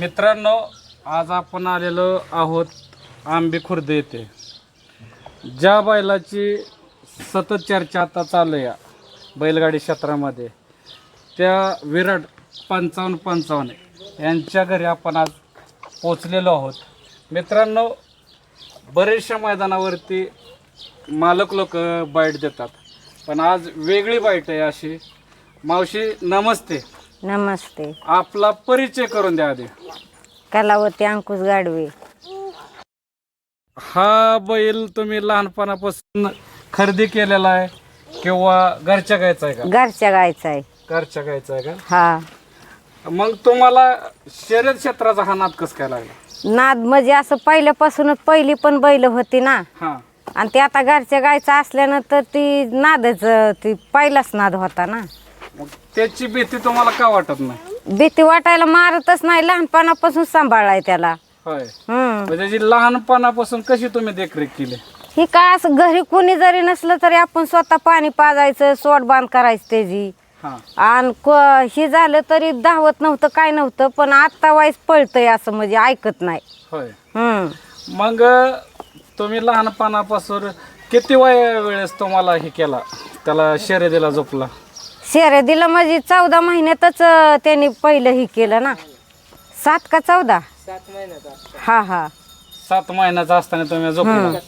मित्रांनो आज आपण आलेलो आहोत आंबे खुर्द येथे. ज्या बैलाची सतत चर्चा आता चालू आहे या बैलगाडी क्षेत्रामध्ये त्या विराट पंचावन्न पंचावन्न यांच्या घरी आपण आज पोचलेलो आहोत. मित्रांनो बरेचशा मैदानावरती मालक लोक बाईट देतात पण आज वेगळी बाईट आहे अशी. मावशी नमस्ते. नमस्ते. आपला परिचय करून द्या आधी. कलावती अंकुश गाडवे. हा बैल तुम्ही लहानपणापासून खरेदी केलेला आहे किंवा घरच्या गायचा आहे का? घरच्या गायचा आहे. घरच्या गायचा आहे हा. का मग तुम्हाला शर्यत क्षेत्राचा हा नाद कस काय लागला? नाद म्हणजे असं पहिल्यापासूनच पहिली पण बैल होती ना. हा. आणि ते आता घरच्या गायचं असल्यानंतर ती नादच ती पहिलाच नाद होता ना. मग त्याची भीती तुम्हाला का वाटत नाही? भीती वाटायला मारतच नाही लहानपणापासून सांभाळाय त्याला. होय. हम्म. म्हणजे जी लहानपणापासून कशी तुम्ही देखरेख केली? ही काय असं घरी कोणी जरी नसलं तरी आपण स्वतः पाणी पाजायचं सोड बांध करायचं त्याची. हा. आणि क- हे झालं तरी धावत नव्हतं काय नव्हतं पण आत्ता वाईस पळतंय असं म्हणजे ऐकत नाही. होय. हम्म. मग तुम्ही लहानपणापासून किती वय वेळेस तुम्हाला हे केला? त्याला शर्यतीला झोपला? शेरे दिलं म्हणजे चौदा महिन्यातच त्यांनी पहिलं हे केलं ना. सात का चौदा? हा हा. सात महिन्याचा असताना तुम्ही झोपला.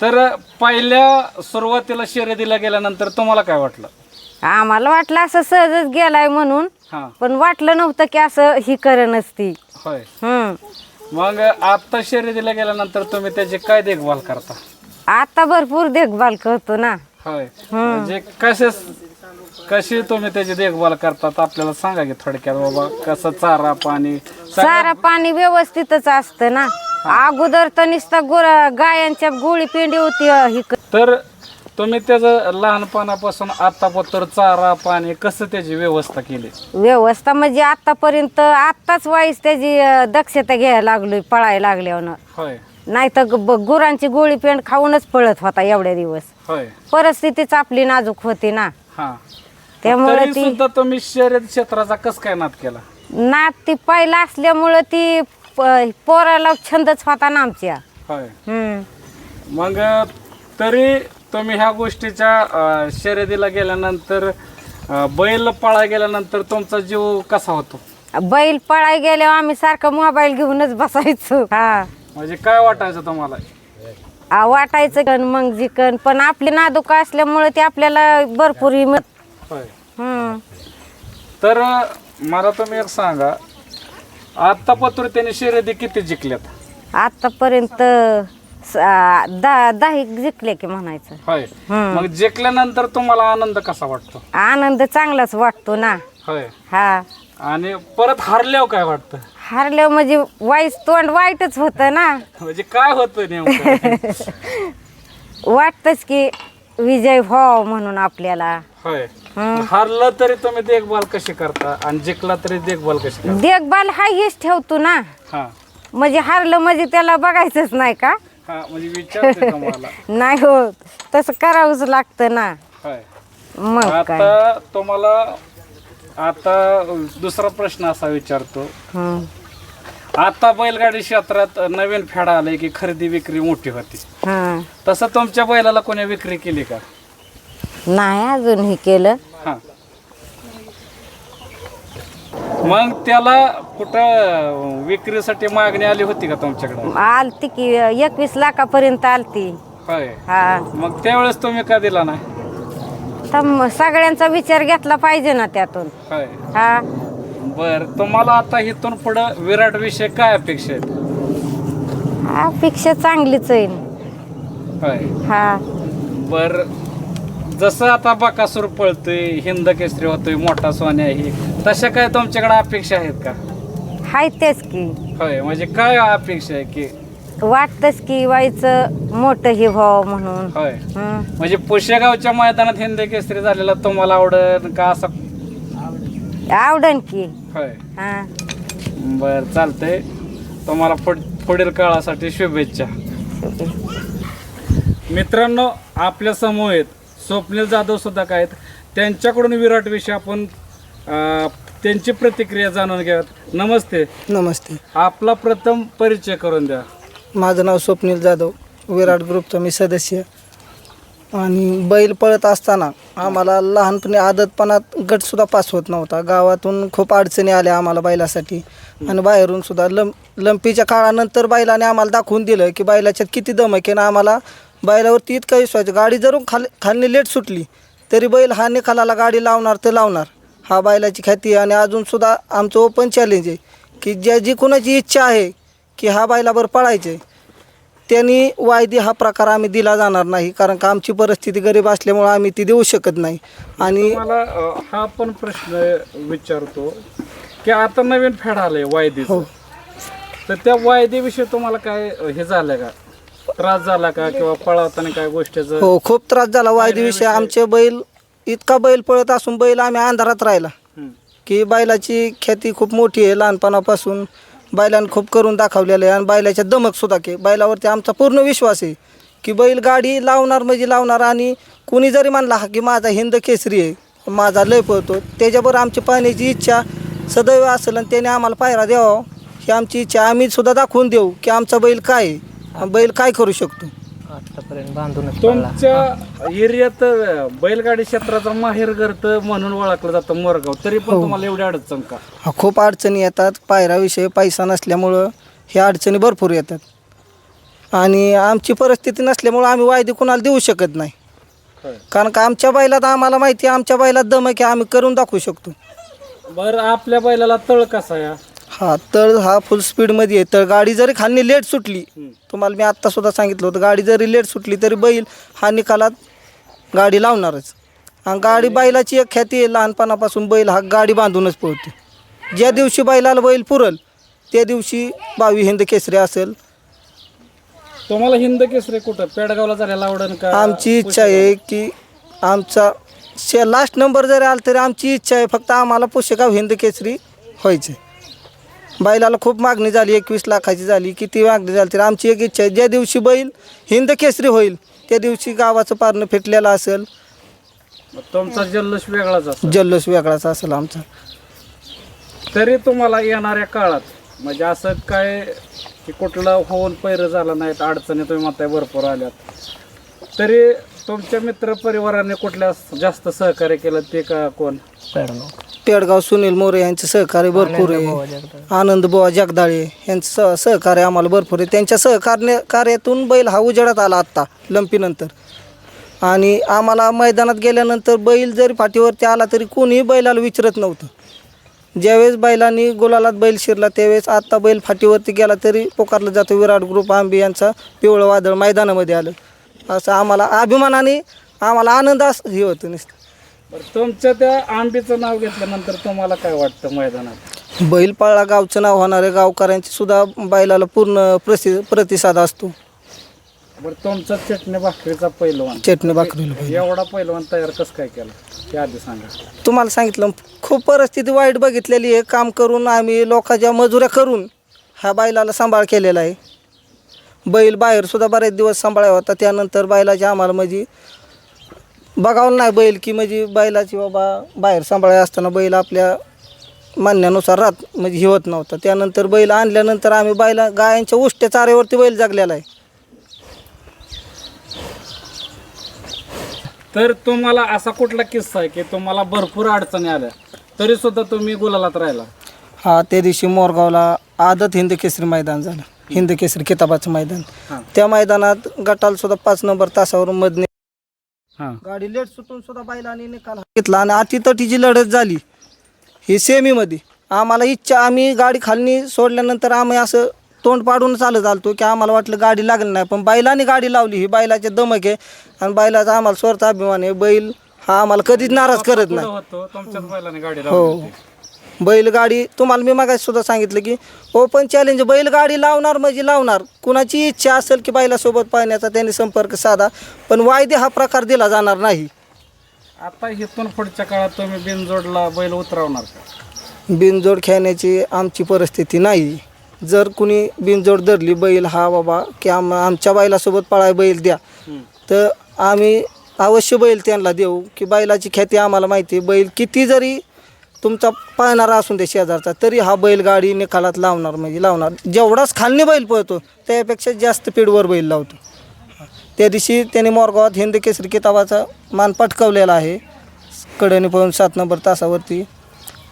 तर पहिल्या सुरुवातीला शर्यतीला गेल्यानंतर तुम्हाला काय वाटलं? आम्हाला वाटलं असं सहजच गेलाय म्हणून हा. पण वाटलं नव्हतं की असं ही करणच ती. होय. हम्म. मग आता शर्यतीला गेल्यानंतर तुम्ही त्याची काय देखभाल करता? आता भरपूर देखभाल करतो ना. होय. म्हणजे कसे कशी तुम्ही त्याची देखभाल करतात? आपल्याला सांगा की थोडक्यात बाबा कसं चारा पाणी सारा पाणी व्यवस्थितच असतं ना. अगोदर तर नुसतं गुरा गायांच्या गोळी पेंडी होती अं, ही क- तर तुम्ही त्याचं लहानपणापासून आतापत्र चारा पाणी कसं त्याची व्यवस्था केली? व्यवस्था म्हणजे आतापर्यंत आत्ताच वाईस त्याची अं, दक्षता घ्यायला लागलोय पळायला लागल्यावर. होय. नाही तर गुरांची गोळी पेंड खाऊनच पळत होता एवढे दिवस. होय. परिस्थितीच आपली नाजूक होती ना. हा. त्यामुळे तरी ती सुद्धा तुम्ही शर्यत क्षेत्राचा कस काय नाद केला? नात ती पहिला असल्यामुळं ती प- पोराला छंदच होता ना आमच्या. होय. हम्म. मग तरी तुम्ही ह्या गोष्टीच्या अं, शर्यतीला गेल्यानंतर अं, बैल पळा गेल्यानंतर तुमचा जीव कसा होतो? बैल पळाय गेल्यावर आम्ही सारखं मोबाईल घेऊनच बसायचो. हा. म्हणजे काय वाटायचं तुम्हाला? आ, वाटायचं कण मग जिकन पण आपली नादुका असल्यामुळे ते आपल्याला भरपूर हिंमत होय. तर अं, मला तुम्ही एक सांगा आता पत्र त्याने शर्यती किती जिंकल्यात? आतापर्यंत स- आ, दहा दहा जिंकले की म्हणायचं. होय. मग जिंकल्यानंतर तुम्हाला आनंद कसा वाटतो? आनंद चांगलाच वाटतो ना. होय. हा. आणि परत हारल्यावर काय वाटतं? हारल्यावर म्हणजे वाईट तोंड वाईटच होतं ना. म्हणजे काय होतं नेमकं? वाटतच की विजय व्हाव म्हणून आपल्याला. होय. हारलं तरी तुम्ही देखभाल कशी करता? आणि जिंकला तरी देखभाल कशी करता? देखभाल हा हेच ठेवतो ना. हा. म्हणजे हारलं म्हणजे त्याला बघायचंच नाही का? हा म्हणजे विचारते तुम्हाला. नाही हो तसं करावंच लागतं ना. होय. मग काय? आता तुम्हाला आता दुसरा प्रश्न असा विचारतो. आता बैलगाडी क्षेत्रात नवीन फेडा आलाय की खरेदी विक्री मोठी होती. हा. तसं तुमच्या बैलाला कोणी विक्री केली का? नाही अजून हे केलं. हा. मग त्याला कुठं विक्रीसाठी मागणी आली होती का तुमच्याकडे? आलती की एकवीस लाखापर्यंत आलती. होय. हा. मग त्यावेळेस तुम्ही का दिला नाही? तर मग सगळ्यांचा विचार घेतला पाहिजे ना त्यातून. होय. हा. बर तुम्हाला आता इथून पुढं विराट विषय काय अपेक्षा आहेत? अपेक्षा चांगलीच आहे. होय. हा. बर जसं आता बकासूर पळतोय हिंद केसरी होतोय मोठा सोन्या आहे तशा काय तुमच्याकडे अपेक्षा आहेत का? हाय तेच की. होय म्हणजे काय अपेक्षा आहे की? वाटतच की व्हायचं मोठं हे व्हावं म्हणून. होय. हं. म्हणजे पुशेगावच्या मैदानात हिंद केसरी झालेला तुम्हाला आवडत का असं आवडन की. होय. हा. बर चालतंय. तुम्हाला पुढ पुढील काळासाठी शुभेच्छा. मित्रांनो आपल्या समूह आहेत स्वप्नील जाधव सुद्धा काय आहेत? त्यांच्याकडून विराट विषय आपण अं, त्यांची प्रतिक्रिया जाणून घ्याव्यात नमस्ते. नमस्ते. आपला प्रथम परिचय करून द्या. माझं नाव स्वप्नील जाधव. विराट ग्रुपचा मी सदस्य. आणि बैल पळत असताना आम्हाला लहानपणी आदतपणात गटसुद्धा पास होत नव्हता. गावातून खूप अडचणी आल्या आम्हाला बैलासाठी. आणि बाहेरून सुद्धा लंप लंपीच्या काळानंतर बैलाने आम्हाला दाखवून दिलं की बैलाच्यात किती दम आहे की ना आम्हाला बैलावरती इतकं विश्वास गाडी जरून खाली खाली लेट सुटली तरी बैल हा निकालाला गाडी लावणार तर लावणार. हा बैलाची ख्याती आणि अजूनसुद्धा आमचं ओपन चॅलेंज आहे की ज्या जी कोणाची इच्छा आहे की हा बैलावर पळायचं आहे त्यांनी वायदी हा प्रकार आम्ही दिला जाणार नाही कारण का आमची परिस्थिती गरीब असल्यामुळे आम्ही ती देऊ शकत नाही. आणि मला हा पण प्रश्न विचारतो की आता नवीन फेड आलंय वायदे हो. तर त्या वायदेविषयी तुम्हाला काय हे झालं का? त्रास झाला का किंवा पळवताना काय गोष्टीचं? हो खूप त्रास झाला वायदीविषयी आमचे बैल इतका बैल पळत असून बैल आम्ही अंधारात राहिला. की बैलाची ख्याती खूप मोठी आहे लहानपणापासून. बैलानं खूप करून दाखवलेलं आहे. आणि बैलाच्या दमकसुद्धा के की बैलावरती आमचा पूर्ण विश्वास आहे की बैल गाडी लावणार म्हणजे लावणार. आणि कुणी जरी म्हणला हा की माझा हिंद केसरी आहे माझा लय पळतो त्याच्याबरोबर आमची पाहण्याची इच्छा सदैव असेल आणि त्याने आम्हाला पायरा द्यावा. ही आमची इच्छा. आम्ही सुद्धा दाखवून देऊ की आमचा बैल काय आहे. बैल काय करू शकतो. आतापर्यंत बांधूनच तुमच्या एरियात बैलगाडी क्षेत्राचा माहेर गर्त म्हणून ओळखलं जातं मोरगाव. तरी पण तुम्हाला एवढी अडचण का? हा खूप अडचणी येतात. पायराविषयी पैसा नसल्यामुळं ह्या अडचणी भरपूर येतात. आणि आमची परिस्थिती नसल्यामुळं आम्ही वायदे कुणाला देऊ शकत नाही. कारण का आमच्या बैलात आम्हाला माहिती आहे आमच्या बैलात दम आहे की आम्ही करून दाखवू शकतो. बरं आपल्या बैलाला तळ कसा या हा तळ हा फुल स्पीडमध्ये आहे. तर गाडी जरी खाली लेट सुटली. तुम्हाला मी आत्ता सुद्धा सांगितलं होतं गाडी जरी लेट सुटली तरी बैल हा निकालात गाडी लावणारच. आणि गाडी बैलाची एक ख्याती आहे लहानपणापासून बैल हा गाडी बांधूनच पळतो ज्या दिवशी बैलाला बैल पुरल त्या दिवशी बावी हिंद केसरी असेल. तुम्हाला हिंद केसरी कुठं? पेडगावला झालेला आवडन का? आमची इच्छा आहे की आमचा शे लास्ट नंबर जरी आला तरी आमची इच्छा आहे फक्त आम्हाला पुशेगाव हिंद केसरी व्हायचे बैलाला खूप मागणी झाली एकवीस लाखाची झाली किती मागणी झाली तरी आमची एक इच्छा आहे ज्या दिवशी बैल हिंद केसरी होईल त्या दिवशी गावाचं पारणं फिटलेलं असेल. मग तुमचा जल्लोष वेगळाच असतो जल्लोष वेगळाच असेल आमचा. तरी तुम्हाला येणाऱ्या काळात म्हणजे असं काय की कुठलं होऊन पैर झालं नाहीत अडचणी तुम्ही म्हणताय भरपूर आल्यात. तरी तुमच्या मित्र परिवाराने कुठल्या जास्त सहकार्य केलं ते का कोण? पेडगाव सुनील मोरे यांचं सहकार्य भरपूर आहे. आनंद बुवा जगदाळे यांचं सह सहकार्य आम्हाला भरपूर आहे. त्यांच्या सहकार्य कार्यातून बैल हा उजेडात आला आत्ता लंपीनंतर. आणि आम्हाला मैदानात गेल्यानंतर बैल जरी फाटीवरती आला तरी कोणीही बैलाला विचारत नव्हतं. ज्यावेळेस बैलांनी गुलालात बैल शिरला त्यावेळेस आत्ता बैल फाटीवरती गेला तरी पुकारलं जातं. विराट ग्रुप आंबी यांचा पिवळं वादळ मैदानामध्ये आलं. असं आम्हाला अभिमानाने आम्हाला आनंद असं हे होतं नुसतं. बरं तुमच्या त्या आंबीचं नाव घेतल्यानंतर तुम्हाला काय वाटतं मैदानात? बैलपाळा गावचं नाव होणारे गावकऱ्यांचे सुद्धा बैलाला पूर्ण प्रसि प्रतिसाद असतो. बरं तुमचा चटणी भाकरीचा पैलवान. चटणी भाकरीला बैल. एवढा पैलवान तयार कसं काय केलं? ते आधी सांगा. तुम्हाला सांगितलं खूप परिस्थिती वाईट बघितलेली आहे. काम करून आम्ही लोकांच्या मजुऱ्या करून ह्या बैलाला सांभाळ केलेला आहे. बैल बाहेर सुद्धा बरेच दिवस सांभाळायला होता. त्यानंतर बैलाची आम्हाला म्हणजे बघावं नाही बैल की म्हणजे बैलाची बाबा बाहेर सांभाळाय असताना बैल आपल्या म्हणण्यानुसार राहत म्हणजे हे होत नव्हता. त्यानंतर बैल आणल्यानंतर आम्ही बैला गायांच्या उष्ट्या चाऱ्यावरती बैल जगलेला आहे. तर तुम्हाला असा कुठला किस्सा आहे की तुम्हाला भरपूर अडचणी आल्या तरी सुद्धा तुम्ही गुलालात राहिला? हा त्या दिवशी मोरगावला आदत हिंद केसरी मैदान झालं. हिंद केसरी किताबाचं मैदान. त्या मैदानात गटाला सुद्धा पाच नंबर तासावर मधने हां गाडी लेट सुटून सुद्धा बैलाने निकाल घेतला आणि अतितटीची लढत झाली ही सेमीमध्ये आम्हाला इच्छा आम्ही गाडी खालनी सोडल्यानंतर आम्ही असं तोंड पाडून चालत आलतो की आम्हाला वाटलं गाडी लागली नाही पण बैलाने गाडी लावली ही बैलाचे दमक आहे आणि बैलाचा आम्हाला स्वतः अभिमान आहे बैल हा आम्हाला कधीच नाराज करत नाही होतो तुमच्याच बैलाने गाडी हो होती. बैलगाडी तुम्हाला मी मागाशी सुद्धा सांगितलं की ओपन चॅलेंज बैलगाडी लावणार म्हणजे लावणार. कुणाची इच्छा असेल की बैलासोबत पाहण्याचा त्यांनी संपर्क साधा पण वायदे हा प्रकार दिला जाणार नाही. आता इथून पुढच्या काळात तुम्ही बिनजोडला बैल उतरवणार का? बिनजोड खेळण्याची आमची परिस्थिती नाही. जर कुणी बिनजोड धरली बैल हा बाबा की आम आमच्या बैलासोबत पळाय बैल द्या. तर आम्ही अवश्य बैल त्यांना देऊ की बैलाची ख्याती आम्हाला माहिती आहे. बैल किती जरी तुमचा पाहणारा असून दे शेजारचा तरी हा बैलगाडी निकालात लावणार म्हणजे लावणार. जेवढाच खालनी बैल पळतो त्यापेक्षा जास्त पीठवर बैल लावतो. त्या दिवशी त्याने मोरगावात हिंद केसरी किताबाचा मान पटकवलेला आहे. कडेने पळून सात नंबर तासावरती.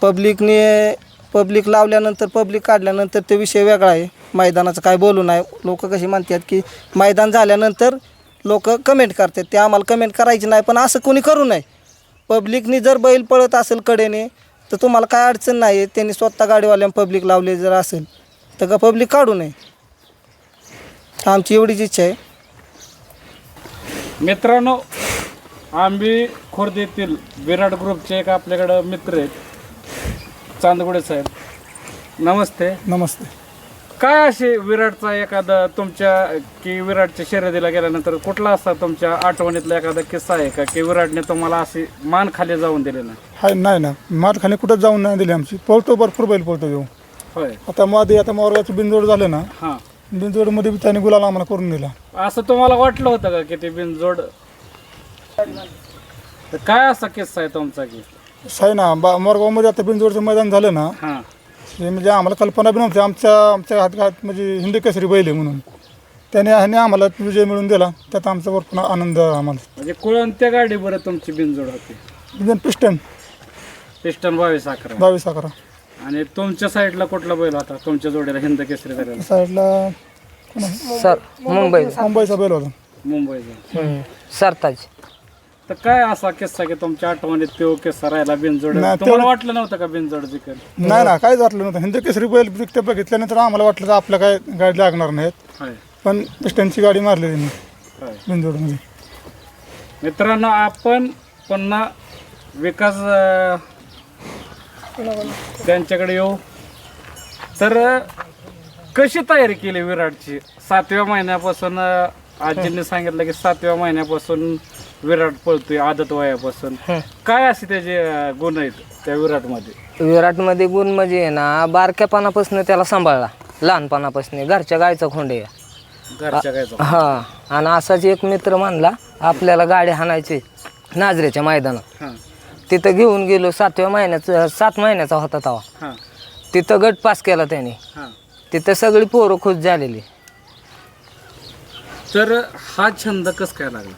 पब्लिकने पब्लिक लावल्यानंतर पब्लिक काढल्यानंतर ते विषय वेगळा आहे. मैदानाचं काय बोलू नाही. लोक कशी म्हणतात की मैदान झाल्यानंतर लोक कमेंट करतात. ते आम्हाला कमेंट करायची नाही पण असं कोणी करू नये. पब्लिकनी जर बैल पळत असेल कडेने तर तुम्हाला काय अडचण नाही आहे त्यांनी स्वतः गाडीवाल्यानं पब्लिक लावले जर असेल तर का पब्लिक काढू नये. आमची एवढीच इच्छा आहे. मित्रांनो आंबी खुर्द येथील विराट ग्रुपचे एक आपल्याकडं मित्र आहेत. चांदगुडे साहेब. नमस्ते. नमस्ते. काय असे विराटचा एखादा तुमच्या की विराटच्या शर्यतीला गेल्यानंतर कुठला असा तुमच्या आठवणीतला एखादा किस्सा आहे का की विराटने तुम्हाला अशी मान खाली जाऊन दिले ना हाय नाही ना. मारखाने कुठं जाऊन नाही दिली आमची. पळतो भरपूर बैल पळतो येऊ होय. आता मध्ये आता मोरगाचं बिनजोड झालं ना हां. बिनजोडमध्ये बी त्याने गुलाल आम्हाला करून दिला. असं तुम्हाला वाटलं होतं का की ते बिनजोड? तर काय असा किस्सा आहे तुमचा की? साय ना बा मोरगावमध्ये आता बिनजोडचं मैदान झालं ना हां. हे म्हणजे आम्हाला कल्पना बी नव्हती. आमच्या आमच्या हात हात म्हणजे हिंदी केसरी बैल आहे म्हणून. त्याने ह्याने आम्हाला विजय मिळून दिला. त्यात आमचा भरपूर आनंद आम्हाला. म्हणजे कोणत्या गाडी बरं तुमची बिनजोड होती. बिजन पिस्टन. पिस्टन बावीस अकरा. बावीस अकरा. आणि तुमच्या साईडला कुठला बैल होता? तुमच्या जोडीला हिंद केसरी झालेला साईडला सर मुंबईला. मुंबईचा बैल होता. मुंबईचा. सरताज. तर काय असा किस्सा की तुमच्या आठवणीत तो किस्सा राहिला बिनजोड? नाही, तुम्हाला वाटलं नव्हतं का बिनजोड जिकल नाही ना काहीच वाटलं नव्हतं. हिंदी केसरी बैल ते बघितल्यानंतर आम्हाला वाटलं की आपल्या काय गाडी लागणार नाहीत. होय. पण पिस्टनची गाडी मारली त्यांनी. होय. बिनजोडमध्ये. मित्रांनो आपण पुन्हा विकास अं, त्यांच्याकडे येऊ. तर अं, कशी तयारी केली विराटची? सातव्या महिन्यापासून अं, आजींनी सांगितलं की सातव्या महिन्यापासून विराट पळतोय आदत वयापासून. काय असे त्याचे गुण आहेत त्या विराटमध्ये? विराटमध्ये गुण म्हणजे ना बारक्यापणापासून त्याला सांभाळला लहानपणापासून घरच्या गायचा खोंड आहे. घरच्या गायचा हा आणि असाच एक मित्र म्हणला आपल्याला गाडी हाणायची नाजरेच्या मैदानात. हां. तिथं घेऊन गेलो सातव्या महिन्याचा सात महिन्याचा होता तेव्हा. हां. तिथं गट पास केला त्याने. तिथं सगळी पोरं खुश झालेली. तर हा छंद कस काय लागला?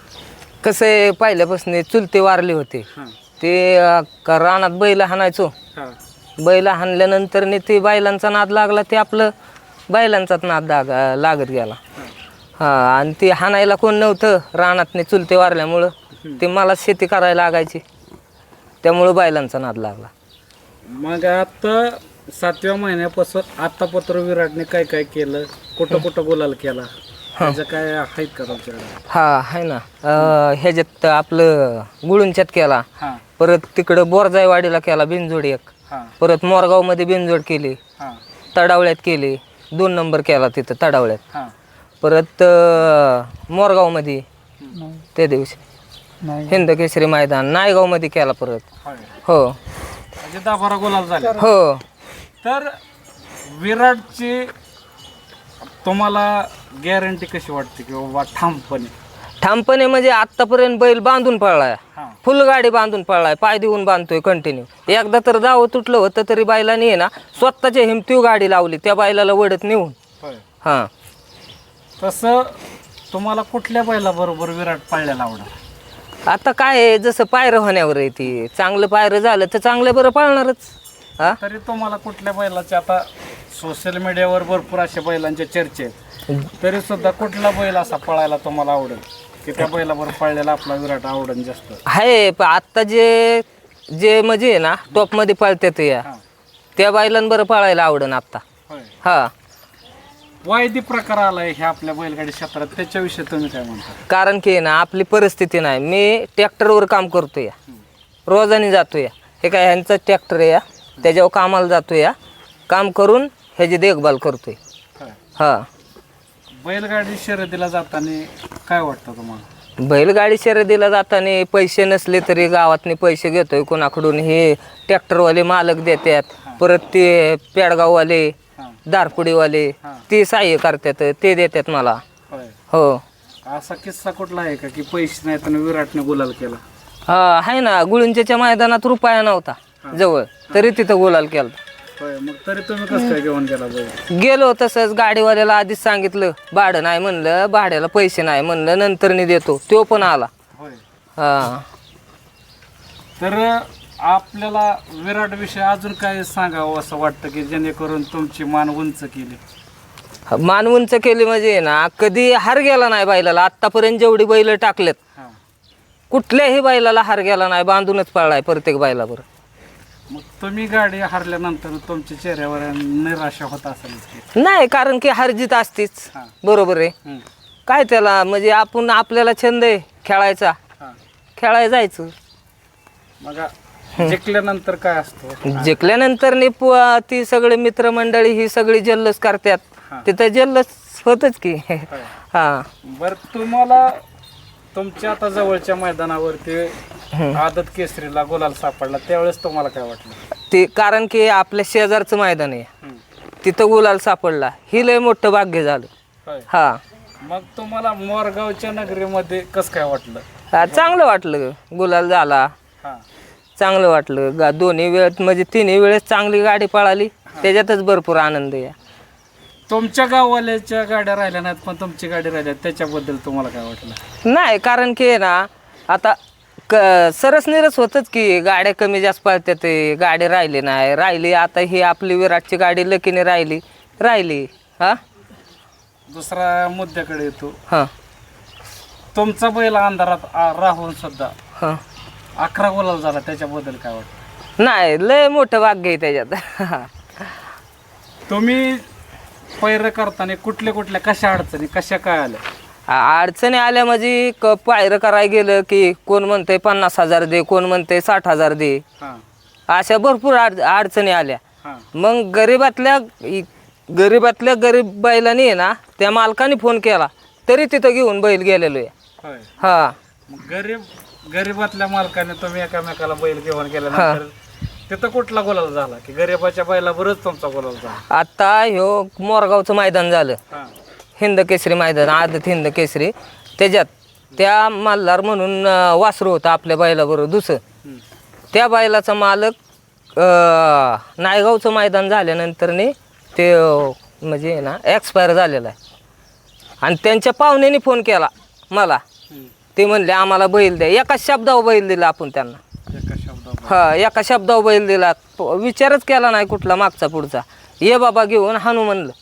कसं आहे पहिल्यापासून चुलते वारले होते. हां. ते अं, का रानात बैल हाणायचो. हां. बैल हाणल्यानंतर ने ते बैलांचा नाद लागला ते आपलं बैलांचाच नाद लाग लागत गेला. हा आणि ते हाणायला कोण नव्हतं रानातने चुलते वारल्यामुळं. ते मला शेती करायला लागायची. त्यामुळं बैलांचा नाद लागला. मग आता सातव्या महिन्यापासून आतापत्र विराटने काय काय केलं? कुठं कुठं गुलाल केला? त्याचं काय आहेत का तुमच्याकडे? हा आहे ना. अं, ह्याच्यात आपलं गुळुंच्यात केला. हां. परत तिकडं बोरजाईवाडीला केला बिनजोड एक. हां. परत मोरगावमध्ये बिनजोड केली. हां. तडावळ्यात केली. दोन नंबर केला तिथं तडावळ्यात. हां. परत अं, मोरगावमध्ये. त्या दिवशी. नाही. हिंद केसरी मैदान नायगावमध्ये केला परत. होय. हो. म्हणजे दहा बारा गुलाल झाले. हो. तर विराटची तुम्हाला गॅरंटी कशी वाटते की बाबा ठामपणे? ठामपणे म्हणजे आत्तापर्यंत बैल बांधून पळलाय. हां. फुल गाडी बांधून पळलाय. पाय देऊन बांधतोय कंटिन्यू एकदा तर दावं तुटलं होतं तरी बैलाने आहे ना स्वतःच्या हिमतीव गाडी लावली. त्या बैलाला वडत नेऊन. होय. हां. तसं तुम्हाला कुठल्या बैलाबरोबर विराट पाळलेला आवडत आता काय आहे जसं पायरं होण्यावर आहे ती. चांगलं पायरं झालं तर चांगलं बरं पाळणारच. हा? तरी तुम्हाला कुठल्या बैलाचे आता सोशल मीडियावर भरपूर अशा बैलांच्या चर्चा आहेत. तरी सुद्धा कुठला बैल असा पळायला तुम्हाला आवडेल? की त्या बैलाबरोबर पळलेला आपला विराट आवडेल जास्त? आहे पण आत्ता जे जे म्हणजे आहे ना टॉपमध्ये पळतात या हां. त्या बैलांबरं पळायला आवडन आत्ता. होय. हा. वायदी प्रकार आलाय ह्या आपल्या बैलगाडी क्षेत्रात त्याच्याविषयी तुम्ही काय म्हणता? कारण की आहे ना आपली परिस्थिती नाही. मी ट्रॅक्टरवर काम करतो या. रोजाने जातो या. हे काय ह्यांचा ट्रॅक्टर आहे या? त्याच्यावर कामाला जातो या काम करून ह्याची देखभाल करतोय. हा. बैलगाडी शर्यतीला जाताना काय वाटतं तुम्हाला? बैलगाडी शर्यतीला जाताना पैसे नसले तरी गावातनी पैसे घेतोय कोणाकडून. हे ट्रॅक्टरवाले मालक देतात परत ते पेडगाववाले दारपुडीवाले. ते सहाय्य करतात ते देतात मला. होय. हो. असा किस्सा कुठला आहे का की पैसे नाही तर विराटने गुलाल केला? हा आहे ना गुळुंच्याच्या मैदानात रुपया नव्हता. जवळ. तरी तिथं गुलाल केला होय मग तरी तुम्ही कसं काय घेऊन गेला बैल गेलो तसंच गाडीवाल्याला आधीच सांगितलं भाडं नाही म्हणलं भाड्याला पैसे नाही म्हणलं नंतरनी देतो. तो पण आला. होय. हा. तर आपल्याला विराट विषय अजून काय सांगावं असं वाटतं की जेणेकरून तुमची मान उंच केली? मान उंच केली म्हणजे ना कधी हार गेला नाही बैलाला. आत्तापर्यंत जेवढी बैल टाकलेत हां. कुठल्याही बैलाला हार गेला नाही बांधूनच पळलाय प्रत्येक बैलावर. मग तुम्ही गाडी हरल्यानंतर तुमच्या चेहऱ्यावर निराशा होत असेल की? नाही कारण की हारजीत असतीच. हा. बरोबर आहे. काय त्याला म्हणजे आपण आपल्याला छंद आहे खेळायचा. हां. खेळायला जायचं. मग जिंकल्यानंतर काय असतो? जिंकल्यानंतर नी प- ती सगळी मित्रमंडळी ही सगळी जल्लोष हा. करतात तिथं जल्लोष होतच की. हा. बर तुम्हाला तुमच्या आता जवळच्या मैदानावरती आदत केसरीला गुलाल सापडला त्यावेळेस तुम्हाला काय वाटलं? ते कारण की आपल्या शेजारचं मैदान आहे. तिथं गुलाल सापडला. ही लय मोठं भाग्य झालं. होय. हा. मग तुम्हाला मोरगावच्या नगरीमध्ये कसं काय वाटलं? हा, चांगलं वाटलं. गुलाल झाला. हां. चांगलं वाटलं. गा दोन्ही वेळेत म्हणजे तिन्ही वेळेस चांगली गाडी पळाली. त्याच्यातच भरपूर आनंद आहे. तुमच्या गाववाल्याच्या गाड्या राहिल्या नाहीत पण तुमची गाडी राहिल्या. त्याच्याबद्दल तुम्हाला काय वाटलं? नाही कारण की आहे ना आता क सरस निरस होतच की गाड्या कमी जास्त पळतात ते. गाडी राहिली नाही. राहिली आता ही आपली विराटची गाडी लकीने राहिली. राहिली. हा? दुसरा मुद्द्याकडे येतो. हां. तुमचा बैल अंधारात आ- राहून सुद्धा हां. अकरा गुलाल झाला. त्याच्याबद्दल काय वाटतं? नाही लय मोठं भाग्य आहे त्याच्यात. तुम्ही पैर करताना कुठल्या कुठल्या कशा अडचणी कशा काय आल्या? आ- अडचणी आल्या म्हणजे क पायरं करायला गेलं की कोण म्हणते पन्नास हजार दे कोण म्हणते साठ हजार दे. हां. अशा भरपूर अड अडचणी आल्या. हां. मग गरीबातल्या इ- गरीबातल्या गरीब बैलांनी आहे ना त्या मालकाने फोन केला तरी तिथं घेऊन बैल गेलेलो आहे. होय. हा. मग गरीब गरीबातल्या मालकाने तुम्ही एकामेकाला बैल घेऊन गेल्यानंतर तिथं कुठला गुलाल झाला? की गरीबाच्या बैलावरच तुमचा गुलाल झाला? आता ह्यो मोरगावचं मैदान झालं. हां. हिंद केसरी मैदान आदत हिंद केसरी. त्याच्यात त्या मल्हार म्हणून अं, वासरू होतं आपल्या बैलाबरोबर दुसरं. त्या बैलाचा मालक अं, नायगावचं मैदान झाल्यानंतरने ते अं, म्हणजे ना एक्सपायर झालेलं आहे. आणि त्यांच्या पाहुण्याने फोन केला मला. ते म्हणले आम्हाला बैल द्या. एका शब्दावर बैल दिला आपण त्यांना. हा एका शब्दावर बैल दिला. विचारच केला नाही कुठला मागचा पुढचा. ये बाबा घेऊन हानू म्हणलं.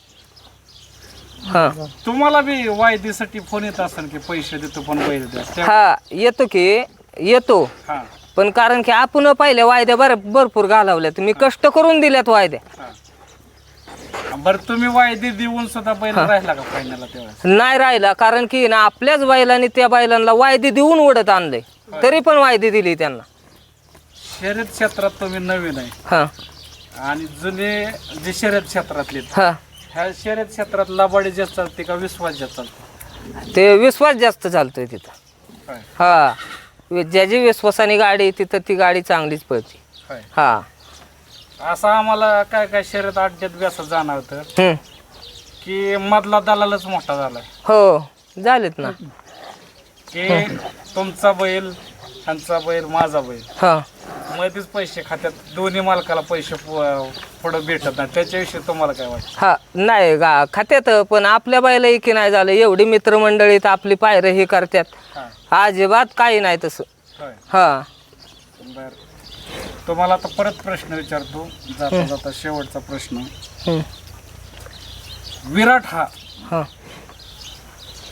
हा. तुम्हाला बी वायदीसाठी फोन येत असेल की पैसे देतो पण बैल द्या. हा येतो की येतो. हां. पण कारण की आपण पाहिल्या वायद्या बर भरपूर घालवल्यात. मी कष्ट करून दिल्यात वायद्या. हां. बरं तुम्ही वायदी देऊन सुद्धा बैल राहिला का फायनलला तेव्हा नाही राहिला कारण की ना आपल्याच बैलांनी त्या बैलांना वायदे देऊन ओढत आणलंय. तरी पण वायदे दिली त्यांना. शर्यत क्षेत्रात तुम्ही नवीन आहे. हा. आणि जुने जे शर्यत क्षेत्रातले आहेत, हा. ह्या शर्यत क्षेत्रात लबाडी जास्त चालते का विश्वास जास्त चालते? ते विश्वास जास्त चालतोय तिथं. हा. वि- ज्याची विश्वासाने गाडी आहे, तिथं ती गाडी चांगलीच पळते. हा. असं आम्हाला काय काय शर्यत अड्ड्यात बी असं जाणवतं हम्म. की मधला दलालच मोठा झालाय. हो. झालेत ना. की तुमचा बैल त्यांचा बैल माझा बैल. हा. मध्येच पैसे खात्यात. दोन्ही मालकाला पैसे पुढं भेटत नाही. त्याच्याविषयी तुम्हाला काय वाटतं? हा नाही गा खात्यात पण आपल्या बायला की नाही झालं. एवढी मित्रमंडळीत आपली पायरं हे करतात अजिबात काही नाही तसं. होय. हा. बर. तुम्हाला आता परत प्रश्न विचारतो. जाता जाता शेवटचा प्रश्न. हम्म. विराट हा हा.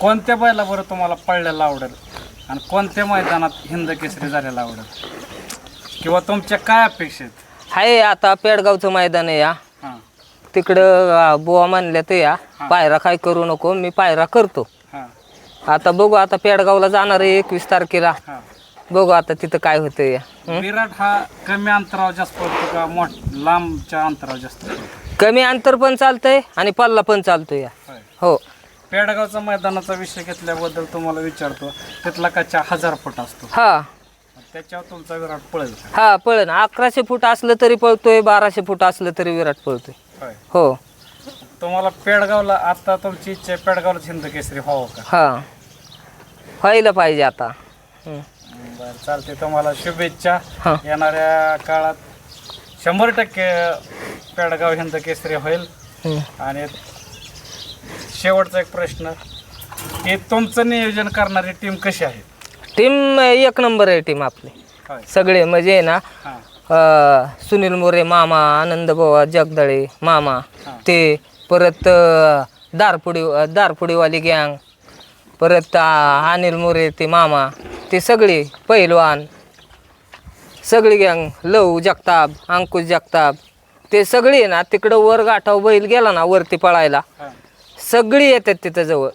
कोणत्या बैला बरं तुम्हाला पळलेला आवडेल? आणि कोणत्या मैदानात हिंद केसरी झालेला आवडेल किंवा तुमच्या काय अपेक्षित हाय आता पेडगावचं मैदान आहे या. हां. तिकडं बुवा म्हणल्या तर या पायरा काय करू नको मी पायरा करतो. हां. आता बघू आता पेडगावला जाणार आहे एकवीस तारखेला. हां. बघू आता तिथं काय होतं या? विराट हा कमी अंतरावर जास्त पडतो का मोठ लांबच्या अंतरावर जास्त पडतो कमी अंतर पण चालतंय आणि पल्ला पण चालतोय या. होय. हो. पेडगावचा मैदानाचा विषय घेतल्याबद्दल तुम्हाला विचारतो. तिथला कच्चा हजार फूट असतो. हा. त्याच्यावर तुमचा विराट पळेल हा पळण अकराशे फूट असलं तरी पळतोय बाराशे फूट असलं तरी विराट पळतोय. होय. हो. तुम्हाला पेडगावला आता तुमची इच्छा आहे पेडगावलाच हिंद केसरी व्हावं का? हा. व्हायला पाहिजे आता. हं. बरं चालते तुम्हाला शुभेच्छा. हा. येणाऱ्या काळात शंभर टक्के पेडगाव हिंद केसरी होईल. आणि शेवटचा एक प्रश्न. की तुमचं नियोजन करणारी टीम कशी आहे? टीम एक नंबर आहे टीम आपली. होय. सगळे म्हणजे आहे ना हां. अं, सुनील मोरे मामा आनंद बोवा जगदळे मामा ते परत अं, दारपुडी दारपुडीवाली गँग परत अं, अनिल मोरे ते मामा ते सगळे पैलवान सगळी गँग लव जगताप अंकुश जगताप ते सगळे ना तिकडं वर गाठाव बैल गेला ना वरती पळायला हां. सगळी येतात तिथं जवळ.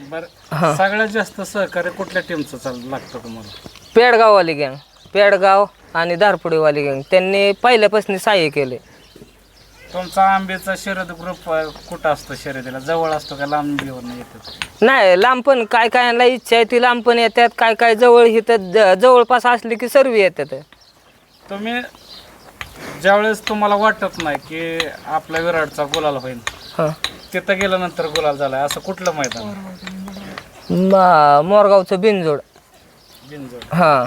बरं. सगळ्यात जास्त सहकार्य कुठल्या टीमचं चाल लागतं तुम्हाला? पेडगाववाली गँग. पेडगाव आणि दारपुडीवाली गँग. त्यांनी पहिल्यापासून सहाय्य केले तुमचा आंबेचा शर्यत ग्रुप कुठं असतो शर्यतीला? जवळ असतो का लांबीवरून येतो नाही लांब पण काय कायला इच्छा आहे ती लांब पण येतात. काय काय जवळ इथं ज- जवळपास असली की सर्व येतात. तुम्ही ज्यावेळेस तुम्हाला वाटत नाही की आपल्या विराटचा गुलाल होईल हं. तिथं गेल्यानंतर गुलाल झालाय. असं कुठलं मैदान? म- मोरगावचं बिनजोड. बिनजोड. हां.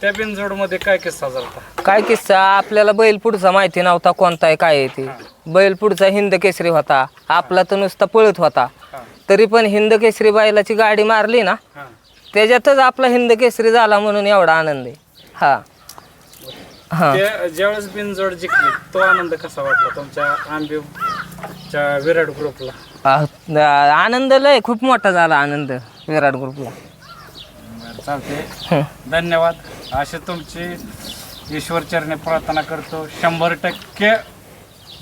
त्या बिनजोडमध्ये काय किस्सा झाला काय किस्सा? आपल्याला बैल पुढचा माहिती नव्हता कोणता आहे काय आहे ते. बैल पुढचा हिंद केसरी होता. आपला तर नुसता पळत होता. हां. तरी पण हिंद केसरी बैलाची गाडी मारली ना हां. त्याच्यातच आपला हिंद केसरी झाला म्हणून एवढा आनंद आहे. हा. हा. ते ज्यावेळेस बिनजोड जिंकली तो आनंद कसा वाटला तुमच्या आंबेच्या विराट ग्रुपला? आ- आनंद लय खूप मोठा झाला आनंद विराट ग्रुपला. चालते हं. धन्यवाद. अशी तुमची ईश्वरचरणी प्रार्थना करतो. शंभर टक्के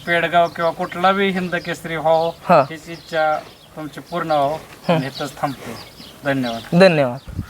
पेडगाव किंवा कुठला बी हिंद केसरी व्हावं हा. हीच इच्छा तुमची पूर्ण व्हावं आणि इथंच थांबतो. धन्यवाद. धन्यवाद.